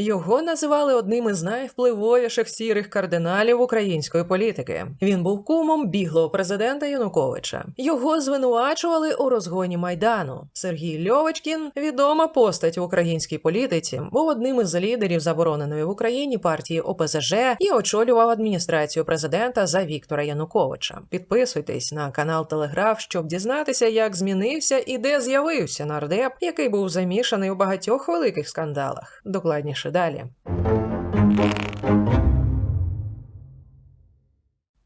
Його називали одним із найвпливовіших сірих кардиналів української політики. Він був кумом біглого президента Януковича. Його звинувачували у розгоні майдану. Сергій Льовочкін, відома постать в українській політиці, був одним із лідерів забороненої в Україні партії ОПЗЖ і очолював адміністрацію президента за Віктора Януковича. Підписуйтесь на канал Телеграф, щоб дізнатися, як змінився і де з'явився нардеп, який був замішаний у багатьох великих скандалах. Докладніше далі.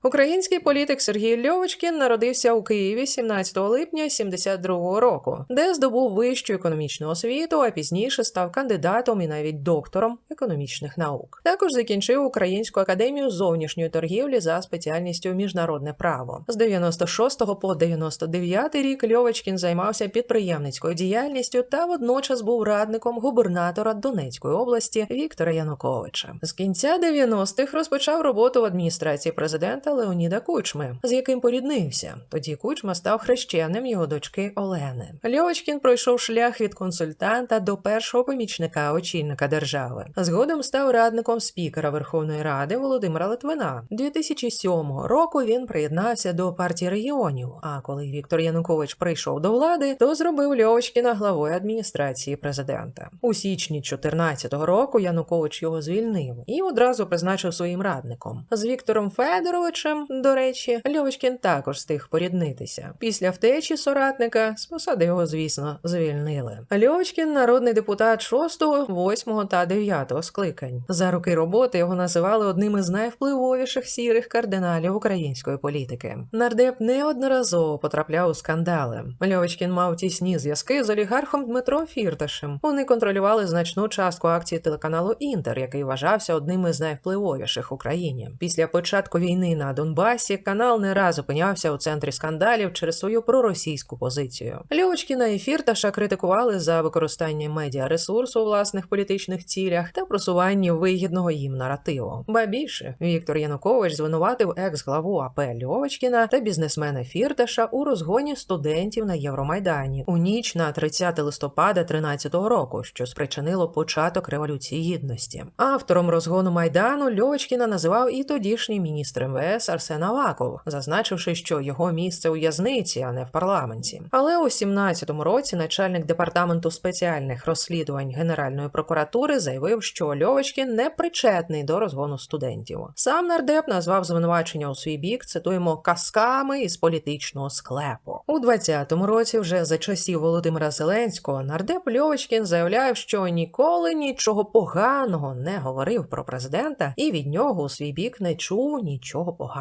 Український політик Сергій Льовочкін народився у Києві 17 липня 72 року, де здобув вищу економічну освіту, а пізніше став кандидатом і навіть доктором економічних наук. Також закінчив Українську академію зовнішньої торгівлі за спеціальністю міжнародне право. З 96 по 99 рік Льовочкін займався підприємницькою діяльністю та водночас був радником губернатора Донецької області Віктора Януковича. З кінця 90-х розпочав роботу в адміністрації президента Леоніда Кучми, з яким поріднився. Тоді Кучма став хрещеним його дочки Олени. Льовочкін пройшов шлях від консультанта до першого помічника очільника держави. Згодом став радником спікера Верховної Ради Володимира Литвина. 2007 року він приєднався до партії регіонів. А коли Віктор Янукович прийшов до влади, то зробив Льовочкіна главою адміністрації президента. У січні 2014 року Янукович його звільнив і одразу призначив своїм радником. З Віктором Федоровичем, до речі, Льовочкін також встиг поріднитися. Після втечі соратника з посади його, звісно, звільнили. Льовочкін народний депутат 6, 8 та 9 скликань. За роки роботи його називали одним із найвпливовіших сірих кардиналів української політики. Нардеп неодноразово потрапляв у скандали. Льовочкін мав тісні зв'язки з олігархом Дмитро Фірташем. Вони контролювали значну частку акцій телеканалу Інтер, який вважався одним із найвпливовіших в Україні. Після початку війни на Донбасі канал не раз опинявся у центрі скандалів через свою проросійську позицію. Льовочкіна і Фірташа критикували за використання медіаресурсу у власних політичних цілях та просування вигідного їм наративу. Ба більше Віктор Янукович звинуватив екс-главу АП Льовочкіна та бізнесмена Фірташа у розгоні студентів на Євромайдані у ніч на 30 листопада 13 року, що спричинило початок революції гідності. Автором розгону майдану Льовочкіна називав і тодішній міністр МВС Арсен Аваков, зазначивши, що його місце у в'язниці, а не в парламенті. Але у 17-му році начальник департаменту спеціальних розслідувань Генеральної прокуратури заявив, що Льовочкін не причетний до розгону студентів. Сам нардеп назвав звинувачення у свій бік, цитуємо, казками із політичного склепу. У 20-му році, вже за часів Володимира Зеленського, нардеп Льовочкін заявляв, що ніколи нічого поганого не говорив про президента і від нього у свій бік не чув нічого поганого.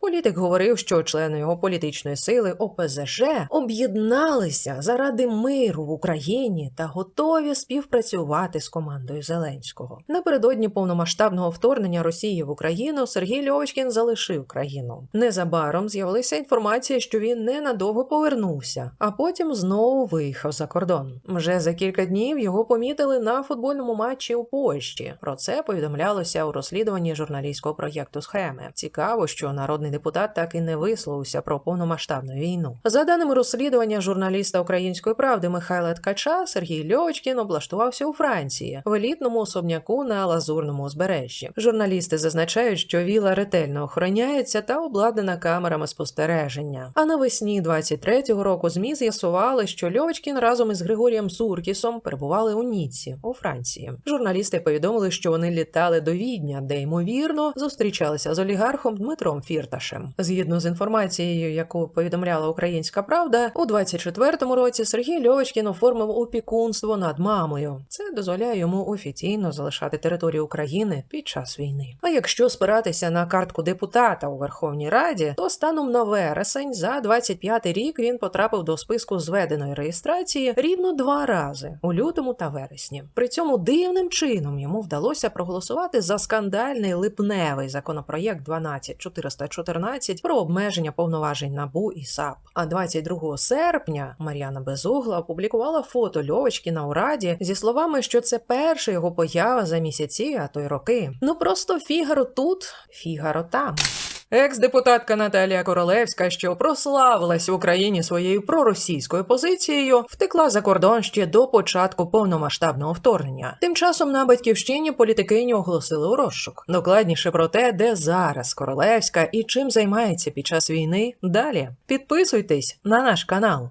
Політик говорив, що члени його політичної сили ОПЗЖ об'єдналися заради миру в Україні та готові співпрацювати з командою Зеленського. Напередодні повномасштабного вторгнення Росії в Україну Сергій Льовочкін залишив країну. Незабаром з'явилася інформація, що він ненадовго повернувся, а потім знову виїхав за кордон. Вже за кілька днів його помітили на футбольному матчі у Польщі. Про це повідомлялося у розслідуванні журналістського проєкту схеми. Цікаво, що народний депутат так і не висловився про повномасштабну війну. За даними розслідування журналіста української правди Михайла Ткача, Сергій Льовочкін облаштувався у Франції в елітному особняку на лазурному узбережжі. Журналісти зазначають, що віла ретельно охороняється та обладнана камерами спостереження. А навесні 23-го року змі з'ясували, що Льовочкін разом із Григорієм Суркісом перебували у Ніці у Франції. Журналісти повідомили, що вони літали до Відня, де ймовірно зустрічалися з олігархом Дмитром Фірташем. Згідно з інформацією, яку повідомляла Українська Правда, у 24-му році Сергій Льовочкін оформив опікунство над мамою. Це дозволяє йому офіційно залишати територію України під час війни. А якщо спиратися на картку депутата у Верховній Раді, то станом на вересень за 25-й рік він потрапив до списку зведеної реєстрації рівно два рази у лютому та вересні. При цьому дивним чином йому вдалося проголосувати за скандальний липневий законопроєкт 12414 про обмеження повноважень НАБУ і САП. А 22 серпня Мар'яна Безугла опублікувала фото льовочки на ураді зі словами, що це перша його поява за місяці, а то й роки. Ну просто фігаро тут, фігаро там. Екс-депутатка Наталія Королевська, що прославилась в Україні своєю проросійською позицією, втекла за кордон ще до початку повномасштабного вторгнення. Тим часом на батьківщині політикині оголосили у розшук. Докладніше про те, де зараз Королевська і чим займається під час війни. Далі підписуйтесь на наш канал.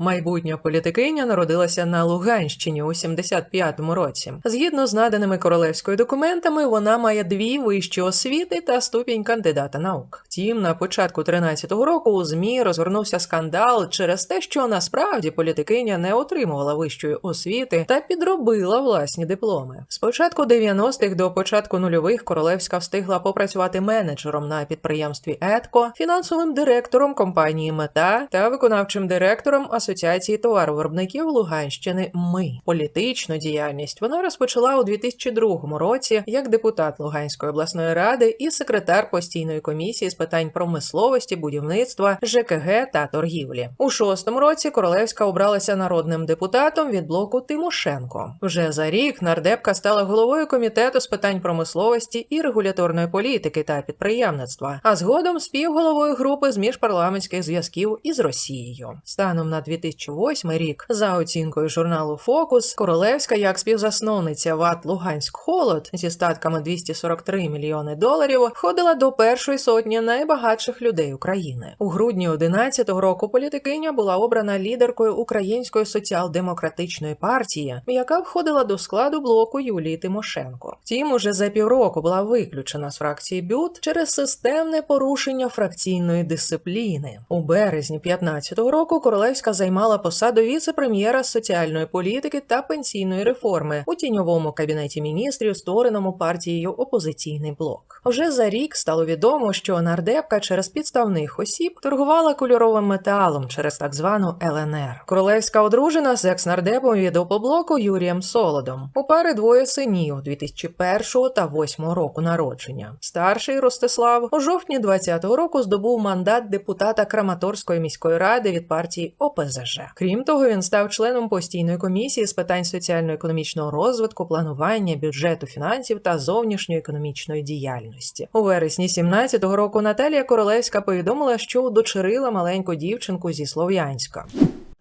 Майбутня політикиня народилася на Луганщині у 75-му році. Згідно з наданими королевською документами, вона має дві вищі освіти та ступінь кандидата наук. Втім, на початку 13-го року у змі розгорнувся скандал через те, що насправді політикиня не отримувала вищої освіти та підробила власні дипломи. З початку 90-х до початку нульових королевська встигла попрацювати менеджером на підприємстві Етко, фінансовим директором компанії Мета та виконавчим директором Асоціації товаровиробників Луганщини. Ми політичну діяльність вона розпочала у 2002 році як депутат Луганської обласної ради і секретар постійної комісії з питань промисловості, будівництва, ЖКГ та торгівлі. У шостому році Королевська обралася народним депутатом від блоку Тимошенко. Вже за рік нардепка стала головою комітету з питань промисловості і регуляторної політики та підприємництва, а згодом співголовою групи з міжпарламентських зв'язків із Росією. Станом на 2008 рік, за оцінкою журналу Фокус, Королевська як співзасновниця ВАТ Луганськ Холод зі статками 243 мільйони доларів входила до першої сотні найбагатших людей України. У грудні 2011 року політикиня була обрана лідеркою Української соціал-демократичної партії, яка входила до складу блоку Юлії Тимошенко. Втім, уже за півроку була виключена з фракції БЮТ через системне порушення фракційної дисципліни. У березні 2015 року Королевська займала посаду віце-прем'єра соціальної політики та пенсійної реформи у тіньовому кабінеті міністрів, створеному партією Опозиційний блок. Вже за рік стало відомо, що нардепка через підставних осіб торгувала кольоровим металом через так звану ЛНР. Королевська одружена з екс-нардепом від опоблоку Юрієм Солодом. У пари двоє синів 2001 та 2008 року народження. Старший Ростислав у жовтні 2020 року здобув мандат депутата Краматорської міської ради від партії ОПЗЖ. Крім того, він став членом постійної комісії з питань соціально-економічного розвитку, планування, бюджету, фінансів та зовнішньоекономічної діяльності. У вересні 2017 року Наталія Королевська повідомила, що удочерила маленьку дівчинку зі Слов'янська.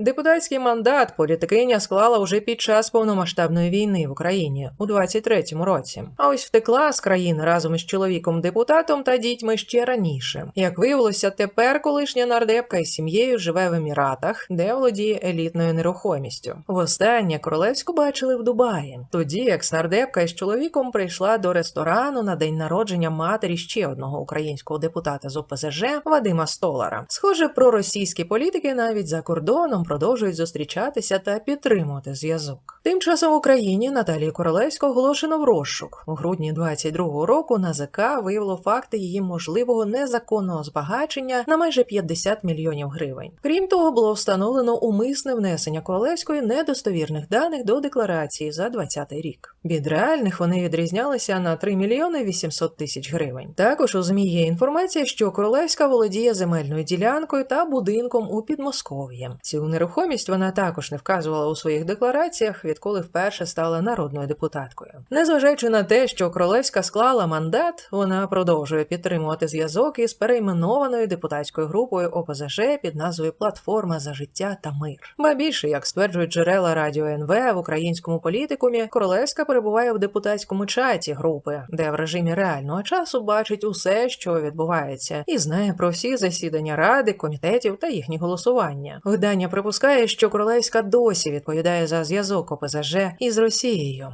Депутатський мандат політикиня склала уже під час повномасштабної війни в Україні у 23-му році. А ось втекла з країни разом із чоловіком депутатом та дітьми ще раніше. Як виявилося, тепер колишня нардепка із сім'єю живе в Еміратах, де володіє елітною нерухомістю. Востаннє королевську бачили в Дубаї. Тоді як нардепка із чоловіком прийшла до ресторану на день народження матері ще одного українського депутата з ОПЗЖ Вадима Столара. Схоже, проросійські політики навіть за кордоном продовжують зустрічатися та підтримувати зв'язок. Тим часом в Україні Наталії Королевську оголошено в розшук. У грудні 22-го року НАЗК виявило факти її можливого незаконного збагачення на майже 50 мільйонів гривень. Крім того, було встановлено умисне внесення королевської недостовірних даних до декларації за 20 рік. Від реальних вони відрізнялися на 3 мільйони 800 тисяч гривень. Також у ЗМІ є інформація, що королевська володіє земельною ділянкою та будинком у Підмосков'ї. Цю нерухомість вона також не вказувала у своїх деклараціях, відколи вперше стала народною депутаткою. Незважаючи на те, що королевська склала мандат, вона продовжує підтримувати зв'язок із перейменованою депутатською групою ОПЗЖ під назвою Платформа за життя та мир. Ба більше, як стверджують джерела радіо НВ в українському політикумі, королевська перебуває в депутатському чаті групи, де в режимі реального часу бачить усе, що відбувається, і знає про всі засідання ради, комітетів та їхні голосування. Видання припускає, що королевська досі відповідає за зв'язок ОПЗЖ із Росією.